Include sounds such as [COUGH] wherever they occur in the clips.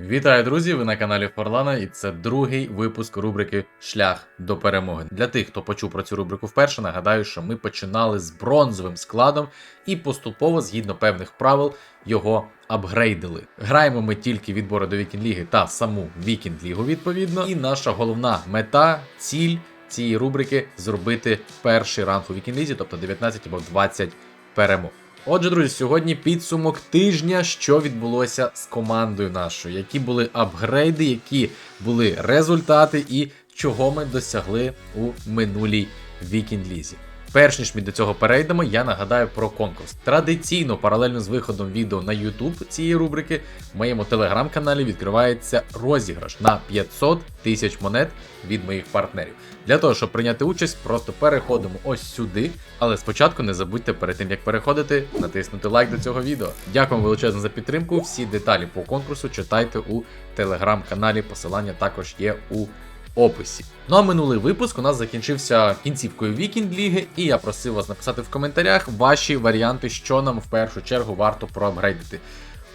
Вітаю, друзі! Ви на каналі Форлана, і це другий випуск рубрики Шлях до перемоги. Для тих, хто почув про цю рубрику вперше, нагадаю, що ми починали з бронзовим складом і поступово, згідно певних правил, його апгрейдили. Граємо ми тільки відбори до Вікінг Ліги та саму Вікінг Лігу, відповідно. І наша головна мета, ціль цієї рубрики зробити перший ранг у Вікінг Лізі, тобто 19 або 20 перемог. Отже, друзі, сьогодні підсумок тижня, що відбулося з командою нашою, які були апгрейди, які були результати і чого ми досягли у минулій вікінд-лізі. Перш ніж ми до цього перейдемо, я нагадаю про конкурс. Традиційно, паралельно з виходом відео на YouTube цієї рубрики, в моєму телеграм-каналі відкривається розіграш на 500 тисяч монет від моїх партнерів. Для того, щоб прийняти участь, просто переходимо ось сюди. Але спочатку не забудьте перед тим як переходити, натиснути лайк до цього відео. Дякую величезно за підтримку. Всі деталі по конкурсу читайте у телеграм-каналі. Посилання також є у описі. Ну а минулий випуск у нас закінчився кінцівкою Вікінг Ліги, і я просив вас написати в коментарях ваші варіанти, що нам в першу чергу варто проапгрейдити.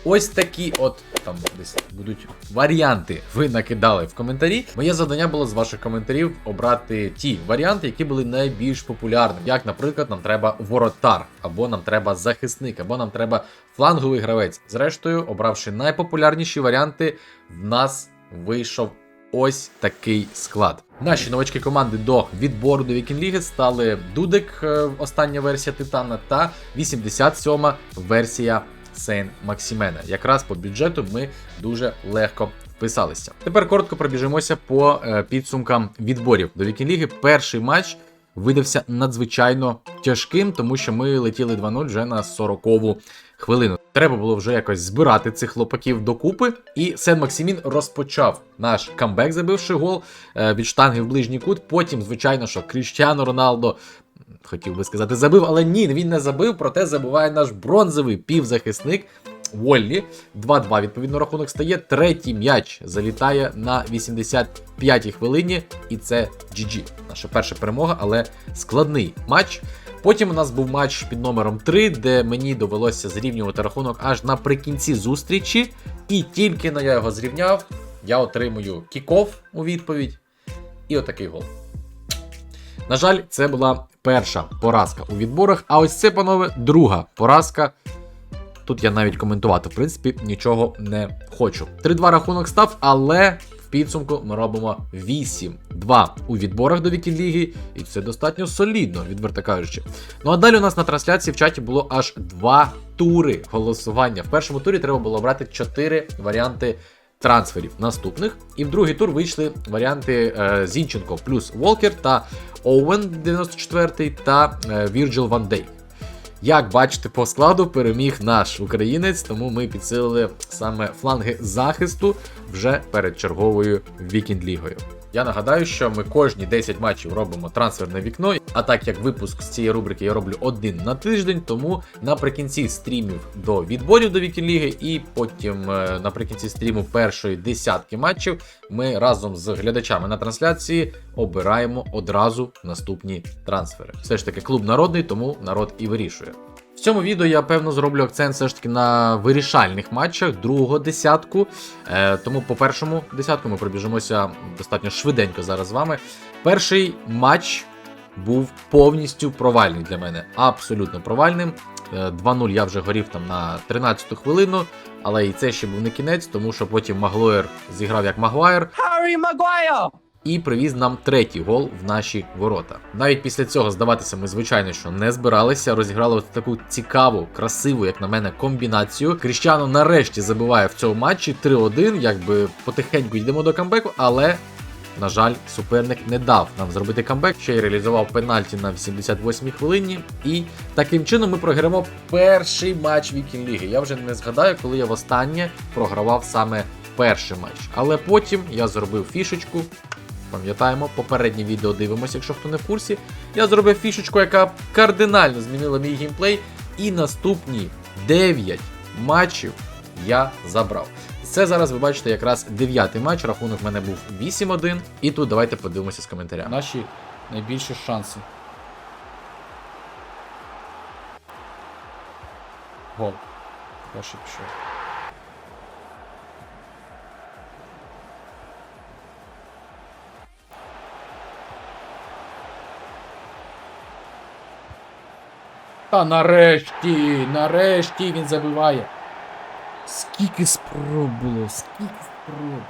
Ось такі от там десь будуть варіанти. Ви накидали в коментарі. Моє завдання було з ваших коментарів обрати ті варіанти, які були найбільш популярними. Як, наприклад, нам треба воротар, або нам треба захисник, або нам треба фланговий гравець. Зрештою, обравши найпопулярніші варіанти, в нас вийшов ось такий склад. Наші новачки команди до відбору до Вікінг Ліги стали Дудик, е, остання версія Титана, та 87 версія Сейн Максімена. Якраз по бюджету ми дуже легко вписалися. Тепер коротко пробіжимося по е, підсумкам відборів до Вікінг Ліги. Перший матч видався надзвичайно тяжким, тому що ми летіли 2-0 вже на 40-ву хвилину. Треба було вже якось збирати цих хлопаків докупи. І Сен Максимін розпочав наш камбек, забивши гол е, від штанги в ближній кут. Потім, звичайно, що Кріштіану Роналдо. Хотів би сказати, забив, але ні, він не забив, проте забуває наш бронзовий півзахисник Воллі. 2-2, відповідно, рахунок стає. Третій м'яч залітає на 85-й хвилині, і це GG. Наша перша перемога, але складний матч. Потім у нас був матч під номером 3, де мені довелося зрівнювати рахунок аж наприкінці зустрічі. І тільки на я його зрівняв, я отримую кіков у відповідь. І отакий гол. На жаль, це була перша поразка у відборах. А ось це, панове, друга поразка. Тут я навіть коментувати, в принципі, нічого не хочу. 3-2 рахунок став, але підсумку ми робимо 8-2 у відборах до Вікінг Ліги, і це достатньо солідно, відверто кажучи. Ну а далі у нас на трансляції в чаті було аж два тури голосування. В першому турі треба було обрати 4 варіанти трансферів наступних. І в другий тур вийшли варіанти е, Зінченко плюс Волкер та Оуен 94 та е, Вірджил Ван Дейк. Як бачите, по складу переміг наш українець, тому ми підсилили саме фланги захисту вже перед черговою вікінд-лігою. Я нагадаю, що ми кожні 10 матчів робимо трансферне вікно. А так як випуск з цієї рубрики я роблю один на тиждень, тому наприкінці стрімів до відборів до Вікінг-ліги і потім е, наприкінці стріму першої десятки матчів ми разом з глядачами на трансляції обираємо одразу наступні трансфери. Все ж таки, клуб народний, тому народ і вирішує. В цьому відео я певно зроблю акцент все ж таки на вирішальних матчах другого десятку. Е, тому по першому десятку ми пробіжимося достатньо швиденько зараз з вами. Перший матч був повністю провальний для мене. Абсолютно провальним. Е, 2-0 я вже горів там на 13-ту хвилину, але і це ще був не кінець, тому що потім Маглоєр зіграв як Магуайр Harry Maguire! І привіз нам третій гол в наші ворота. Навіть після цього здаватися ми, звичайно, що не збиралися. Розіграли ось таку цікаву, красиву, як на мене, комбінацію. Кріщано нарешті забиває в цьому матчі 3-1, якби потихеньку йдемо до камбеку, але. На жаль, суперник не дав нам зробити камбек, ще й реалізував пенальті на 88-й хвилині. І таким чином ми програємо перший матч Вікінг Ліги. Я вже не згадаю, коли я востаннє програвав саме перший матч. Але потім я зробив фішечку. Пам'ятаємо, попереднє відео дивимося, якщо хто не в курсі. Я зробив фішечку, яка кардинально змінила мій геймплей. І наступні 9 матчів я забрав. Це зараз ви бачите якраз дев'ятий матч. Рахунок в мене був 8-1. І тут давайте подивимося з коментарями. Наші найбільші шанси. Гол. Перший пішов. Та нарешті, нарешті він забиває. Скільки спроб було, скільки спроб.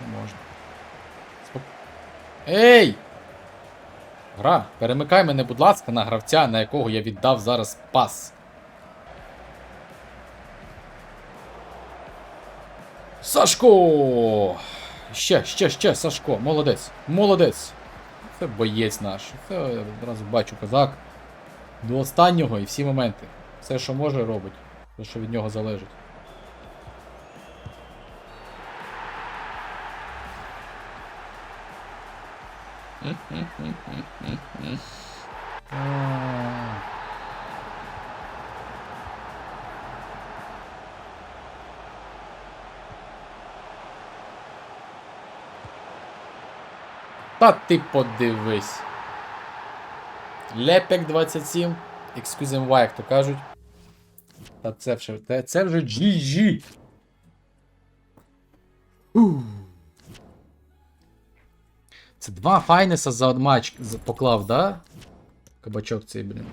Не можна. Спок... Ей! Гра, перемикай мене, будь ласка, на гравця, на якого я віддав зараз пас. Сашко! Ще, ще, ще, Сашко, молодець, молодець. Це боєць наш. Це я одразу бачу козак. До останнього і всі моменти. Все, що може, робить. Все, що від нього залежить. Та ти подивись. Лепек 27. Excuse як то кажуть. Та це вже, це, вже GG. Це два файнеса за матч поклав, да? Кабачок цей, блін.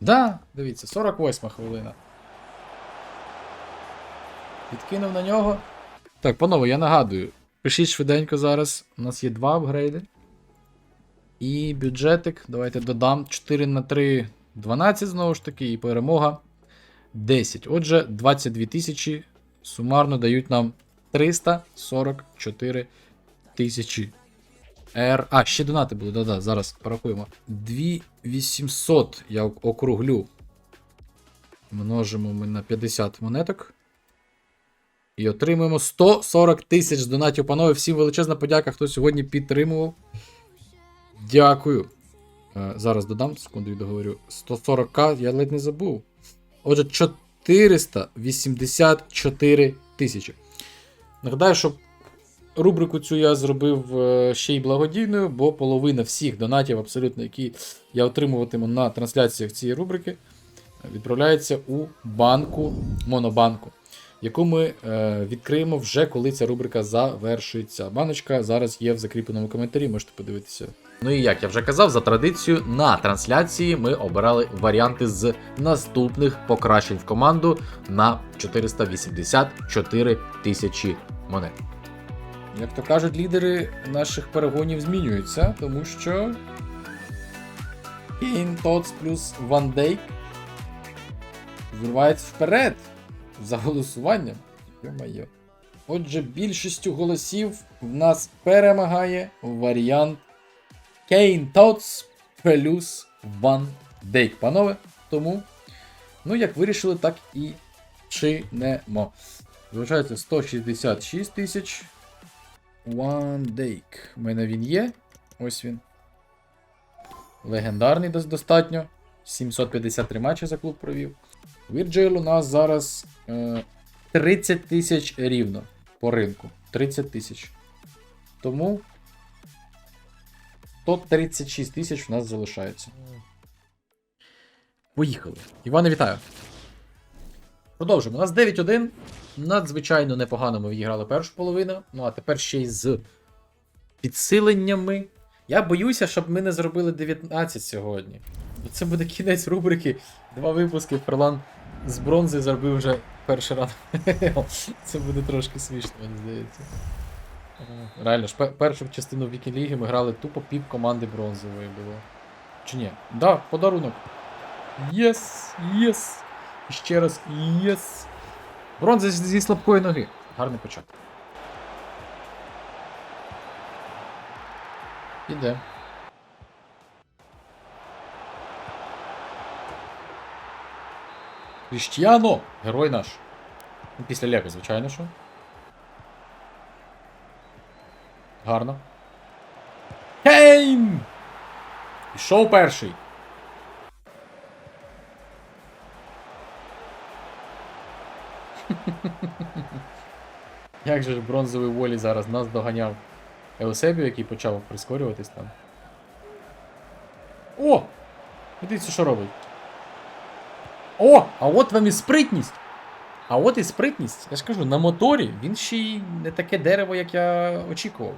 Да, дивіться, 48 хвилина. Відкинув на нього. Так, панове, я нагадую. Пишіть швиденько зараз. У нас є два апгрейди. І бюджетик. Давайте додам 4 на 3, 12 знову ж таки, і перемога 10. Отже, 22 тисячі сумарно дають нам 344 тисячі. Р. А, ще донати були, да-да, зараз порахуємо. 2800 я округлю. Множимо ми на 50 монеток. І отримуємо 140 тисяч донатів. Панове, всім величезна подяка, хто сьогодні підтримував. Дякую. Е, зараз додам, секунду і договорю. 140к, я ледь не забув. Отже, 484 тисячі. Нагадаю, що рубрику цю я зробив е, ще й благодійною, бо половина всіх донатів, абсолютно, які я отримуватиму на трансляціях цієї рубрики, відправляється у банку, монобанку, яку ми е, відкриємо вже коли ця рубрика завершиться. Баночка зараз є в закріпленому коментарі, можете подивитися. Ну і як я вже казав, за традицією на трансляції ми обирали варіанти з наступних покращень в команду на 484 тисячі монет. Як то кажуть, лідери наших перегонів змінюються, тому що. Кейн плюс Ван Дейк виривається вперед за голосуванням. Отже, більшістю голосів в нас перемагає варіант Кейн Тоц плюс Ван Дейк. Панове, тому, ну, як вирішили, так і чинемо. Залишається 166 тисяч. One Dake. У мене він є. Ось він. Легендарний дос- достатньо. 753 матчі за клуб провів. Вірджейл у нас зараз е, 30 тисяч рівно по ринку. 30 тисяч. Тому 136 тисяч у нас залишається. Поїхали. Іване, вітаю. Продовжимо. У нас 9-1. Надзвичайно непогано ми відіграли першу половину. Ну а тепер ще й з підсиленнями. Я боюся, щоб ми не зробили 19 сьогодні. Бо це буде кінець рубрики. Два випуски Ферлан з бронзи зробив вже перший раз. [LAUGHS] Це буде трошки смішно, мені здається. Реально ж, першу частину Вікінг-ліги ми грали тупо піп команди бронзової було. Чи ні? Да, подарунок. Єс, єс. Ще раз єс. Бронза зі слабкої ноги. Гарний початок. Іде. Кріштіано! Герой наш. Після Лего, звичайно, що. Гарно. Кейн! Пішов перший. [LAUGHS] Як же ж бронзовий волі зараз нас доганяв Еусебіо, який почав прискорюватись там. О! Дивіться, що робить. О! А от вам і спритність! А от і спритність. Я ж кажу, на моторі він ще й не таке дерево, як я очікував.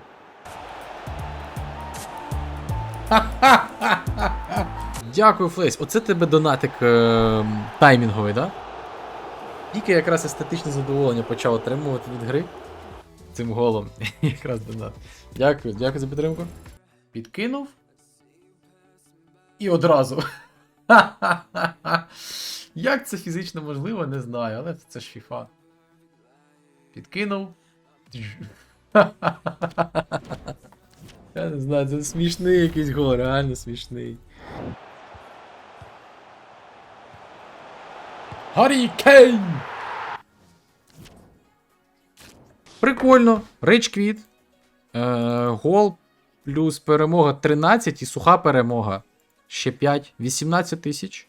Дякую, Флейс. Оце тебе донатик е, таймінговий, да? Тільки якраз естетичне задоволення почав отримувати від гри цим голом. [LAUGHS] якраз донат. Дякую, дякую за підтримку. Підкинув. І одразу. [LAUGHS] Як це фізично можливо, не знаю, але це ж FIFA. Підкинув. [LAUGHS] Я не знаю, це смішний якийсь гол, реально смішний. Гаррі Кейн! Прикольно. Рейдж квіт. Е, гол плюс перемога 13 і суха перемога. Ще 5. 18 тисяч.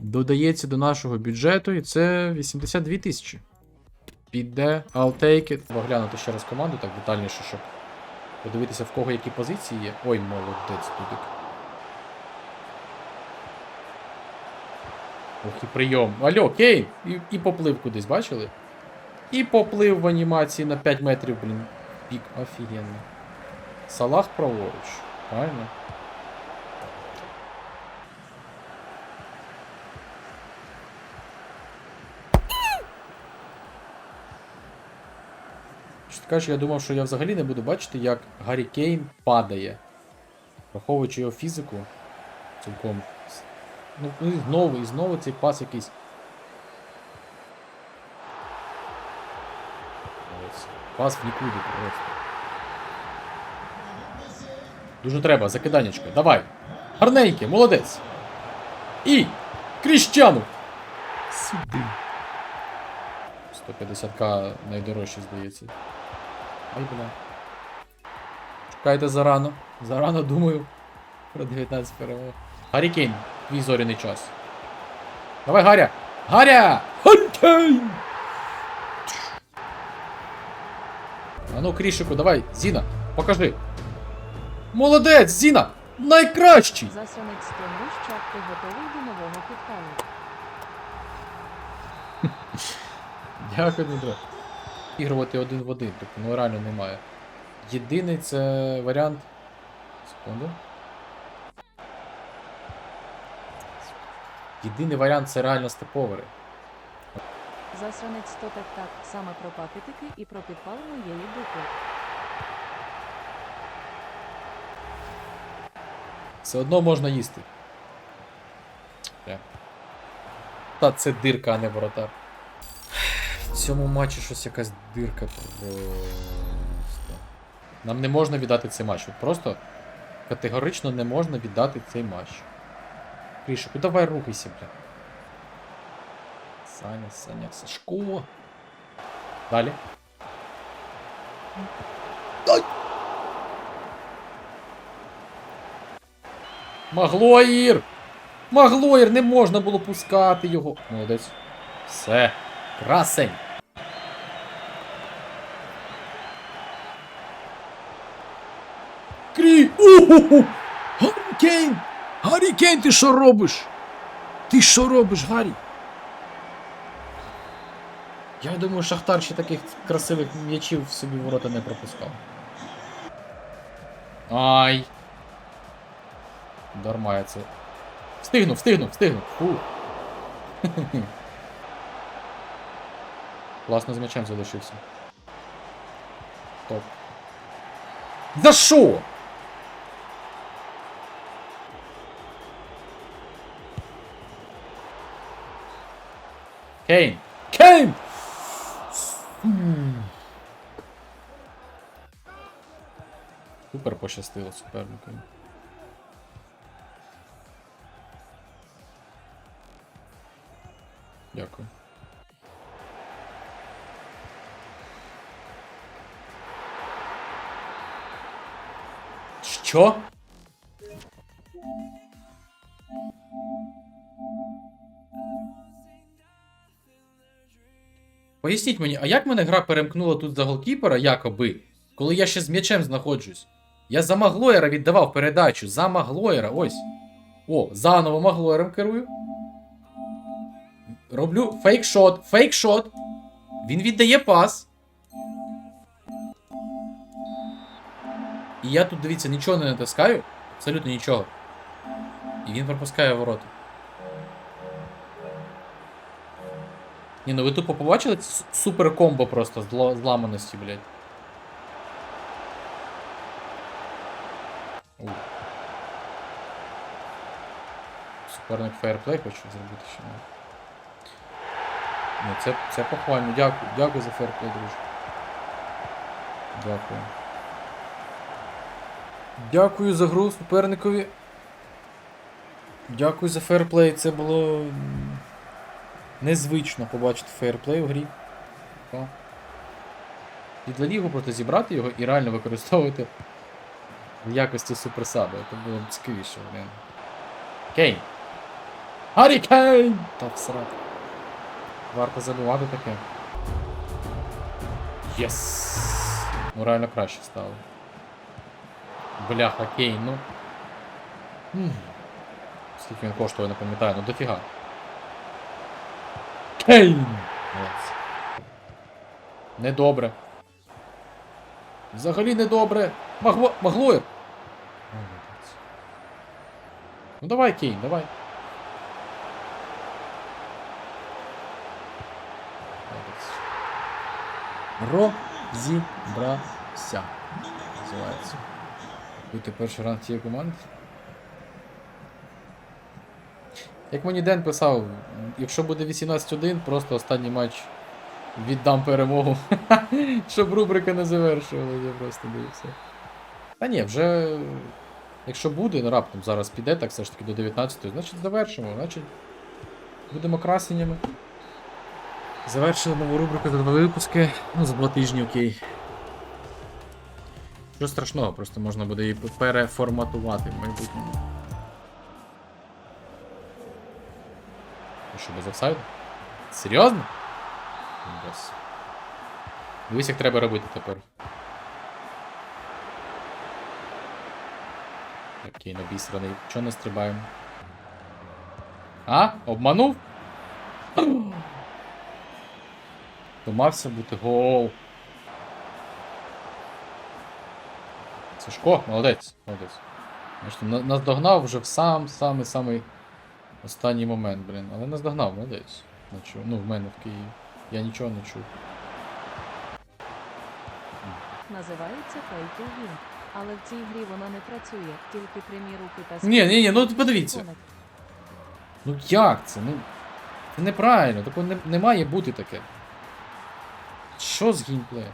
Додається до нашого бюджету, і це 82 тисячі. Піде, I'll take it. Треба ще раз команду так детальніше, щоб подивитися, в кого які позиції є. Ой, молодець тудик. Ох, і прийом. Алло, Кейн! І, і поплив кудись, бачили? І поплив в анімації на 5 метрів, блін. Пік, офігенно. Салах праворуч. Правильно? Що ти кажеш, я думав, що я взагалі не буду бачити, як Гаррі Кейн падає. Враховуючи його фізику. Цілком. Ну, і знову, і знову цей пас якийсь. Пас в нікуди просто. Дуже треба, закиданечко. Давай. Гарненьке, молодець. І. Кріщану. Сюди. 150к найдорожче, здається. Ай, бля. Чекайте зарано. Зарано думаю. Про 19 перемог. Гаррі Кейн, твій зоряний час. Давай, Гаря! Гаря! Гаррікейн! А ну, Крішику, давай, Зіна, покажи. Молодець, Зіна! Найкращий! Засранець Стенрущак, ти готовий до нового підпалу. Дякую, Дмитро. Ігрувати один в один, тобто ну реально немає. Єдиний це варіант. Секунду. Єдиний варіант це реально степовери. Засранець то так так, саме про пакетики і про підпал моєї дупи. Все одно можна їсти. Та це дирка, а не воротар. В цьому матчі щось якась дирка просто. Нам не можна віддати цей матч. Просто категорично не можна віддати цей матч. Крішику, давай рухайся, бля. Саня, Саня, Сашко. Далі. Маглоїр! Маглоїр, не можна було пускати його. Молодець. Все. Красень. Крі! Уху! Гаррі Кейн! Гаррі Кейн, ти що робиш? Ти що робиш, Гаррі? Я думаю, Шахтар ще таких красивих м'ячів в собі в ворота не пропускав. Ай. Дарма я це. Встигну, встигну, встигну. Фу. [LAUGHS] Класно з м'ячем залишився. Топ. За що? Кейн! Кейн! Супер пощастило суперникам. Дякую. Що? Поясніть мені, а як мене гра перемкнула тут за голкіпера, якоби, коли я ще з м'ячем знаходжусь? Я за Маглоєра віддавав передачу, за Маглоєра, ось. О, заново Маглоєром керую. Роблю фейкшот, фейкшот. Він віддає пас. І я тут, дивіться, нічого не натискаю. Абсолютно нічого. І він пропускає ворота. Ні, ну ви тупо побачили це супер комбо просто зламаності, блядь. Суперник фейерплей хочу зробити ще. ну. Ну, це, це похвально. Дякую. Дякую за фейерплей, друже. Дякую. Дякую за гру суперникові. Дякую за фейерплей. Це було незвично побачити фейерплей у грі. І для лігу просто зібрати його і реально використовувати в якості суперсаби. Це було б цікавіше, блін. Кейн! Гаррі Кейн! Та всрати. Варто забувати таке. Єс! Ну реально краще стало. Бляха, Кейн, ну. Скільки він коштує, не пам'ятаю, ну дофіга. Кейн! Молодець. Недобре. Взагалі недобре. Магло... Маглоєр! Ну давай, Кейн, давай. Розібрався. Називається. Бути перший ранг цієї команди. Як мені Ден писав, якщо буде 18-1, просто останній матч віддам перемогу. [LAUGHS] Щоб рубрика не завершувала, я просто дивився. Та ні, вже. Якщо буде, ну раптом зараз піде, так все ж таки до 19, значить завершимо, значить будемо красенями. Завершили нову рубрику за два випуски. Ну, за два тижні, окей. Що страшного, просто можна буде її переформатувати в майбутньому. Що, без офсайду? Серйозно? Без. Дивись, як треба робити тепер. Окей, набісраний. Чого не стрибаємо? А? Обманув? [GASPS] То мався бути гол. Сашко, молодець, молодець. Бачите, на- Наздогнав вже в сам самий самий останній момент, блін. Але наздогнав, молодець. Ну, в мене в Києві. Я нічого не чув. Називається Pay Win. Але в цій грі вона не працює, тільки прямі руки та Ні, ні, ні, ну подивіться. Ну як це? Ну. Це неправильно, такого не, не має бути таке. Що з геймплеєм?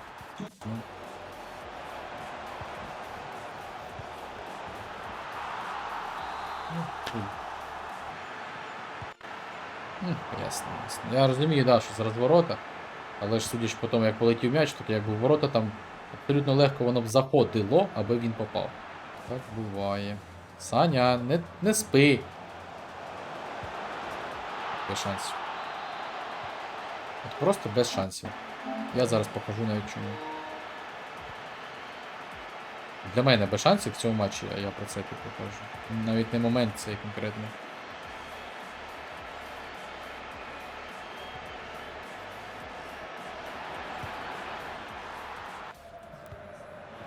Ясно, ясно. Я розумію, да, що зараз ворота. Але ж судячи по тому, як полетів м'яч, то якби в ворота там абсолютно легко воно б заходило, аби він попав. Так буває. Саня, не, не спи. Без шансів. От просто без шансів. Я зараз покажу навіть чому. Для мене без шансів в цьому матчі, а я про це тут покажу. Навіть не момент цей конкретно.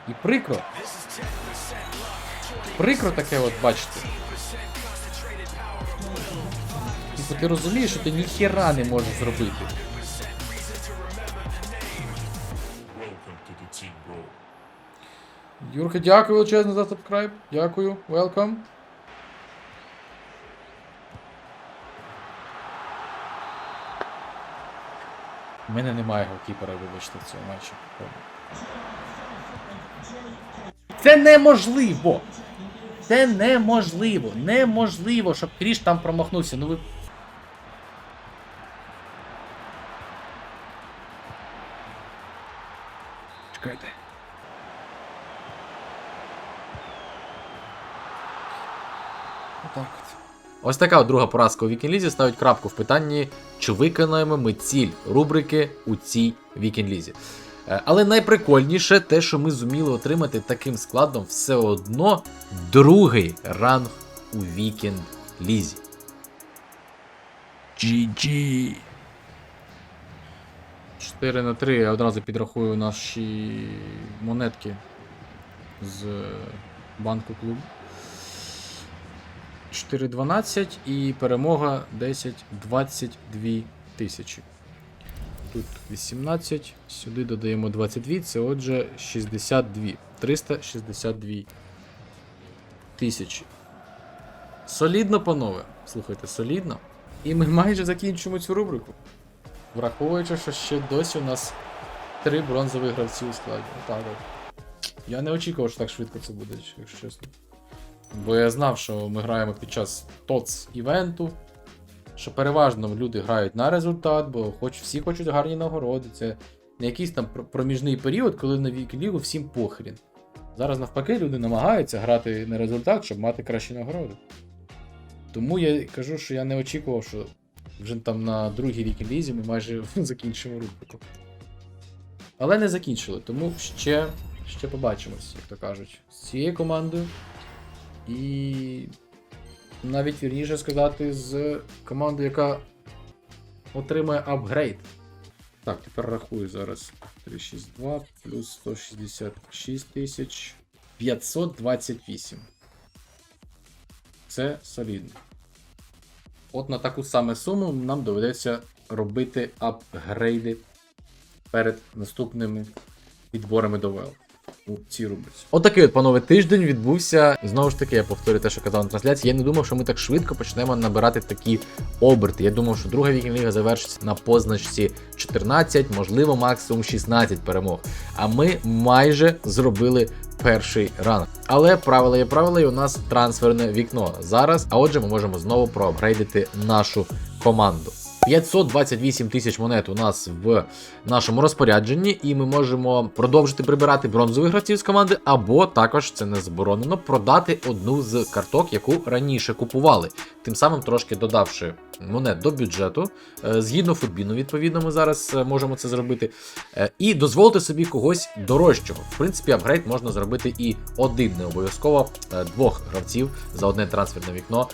І прикро. Прикро таке от бачити. Типу ти розумієш, що ти ніхіра не можеш зробити. Юрка, дякую величезно за subscribe. Дякую. Welcome. У мене немає голкіпера, вибачте, в цьому матчі. Це неможливо! Це неможливо! Неможливо, щоб Кріш там промахнувся. Ну ви. Ось така от друга поразка у Вікінлізі ставить крапку в питанні, чи виконаємо ми ціль рубрики у цій Вікінлізі. Е, Але найприкольніше те, що ми зуміли отримати таким складом все одно другий ранг у Вікенд Лізі. GG. 4 на 3 я одразу підрахую наші монетки з банку клубу. 4-12 і перемога 10-22 тисячі. Тут 18, сюди додаємо 22, це отже 62. 362 тисячі. Солідно, панове. Слухайте, солідно. І ми майже закінчимо цю рубрику. Враховуючи, що ще досі у нас три бронзові гравці у складі. Отак от. Я не очікував, що так швидко це буде, якщо чесно. Бо я знав, що ми граємо під час ТОЦ івенту, що переважно люди грають на результат, бо хоч всі хочуть гарні нагороди. Це не якийсь там проміжний період, коли на вікілігу всім похрін. Зараз навпаки люди намагаються грати на результат, щоб мати кращі нагороди. Тому я кажу, що я не очікував, що вже там на другій вікілізі ми майже [LAUGHS] закінчимо рубрику. Але не закінчили, тому ще, ще побачимось, як то кажуть, з цією командою. І навіть вірніше сказати, з командою, яка отримає апгрейд. Так, тепер рахую зараз. 362 плюс 166 тисяч 528. Це солідно. От на таку саме суму нам доведеться робити апгрейди перед наступними відборами до ВЛ у цій рубриці. Отакий от, панове, тиждень відбувся. Знову ж таки, я повторю те, що казав на трансляції. Я не думав, що ми так швидко почнемо набирати такі оберти. Я думав, що друга вікінг-ліга завершиться на позначці 14, можливо, максимум 16 перемог. А ми майже зробили перший ранг. Але правила є правила, і у нас трансферне вікно зараз. А отже, ми можемо знову проапгрейдити нашу команду. 528 тисяч монет у нас в нашому розпорядженні, і ми можемо продовжити прибирати бронзових гравців з команди, або також це не заборонено продати одну з карток, яку раніше купували, тим самим трошки додавши монет до бюджету. Е, Згідно футбіну, відповідно, ми зараз е, можемо це зробити. Е, І дозволити собі когось дорожчого. В принципі, апгрейд можна зробити і один, не обов'язково двох гравців за одне трансферне вікно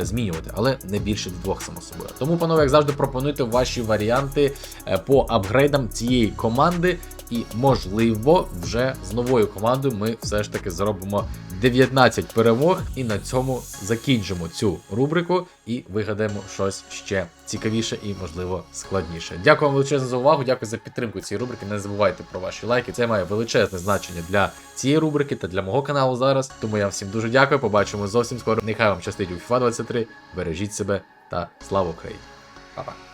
змінювати, але не більше двох, само собою. Тому, панове, як завжди, пропонуйте ваші варіанти е, по апгрейдам цієї команди. І, можливо, вже з новою командою ми все ж таки зробимо 19 перемог і на цьому закінчимо цю рубрику і вигадаємо щось ще цікавіше і, можливо, складніше. Дякую вам величезно за увагу, дякую за підтримку цієї рубрики. Не забувайте про ваші лайки. Це має величезне значення для цієї рубрики та для мого каналу зараз. Тому я всім дуже дякую. Побачимо зовсім скоро. Нехай вам щастить у FIFA 23. Бережіть себе та слава Україні. 好吧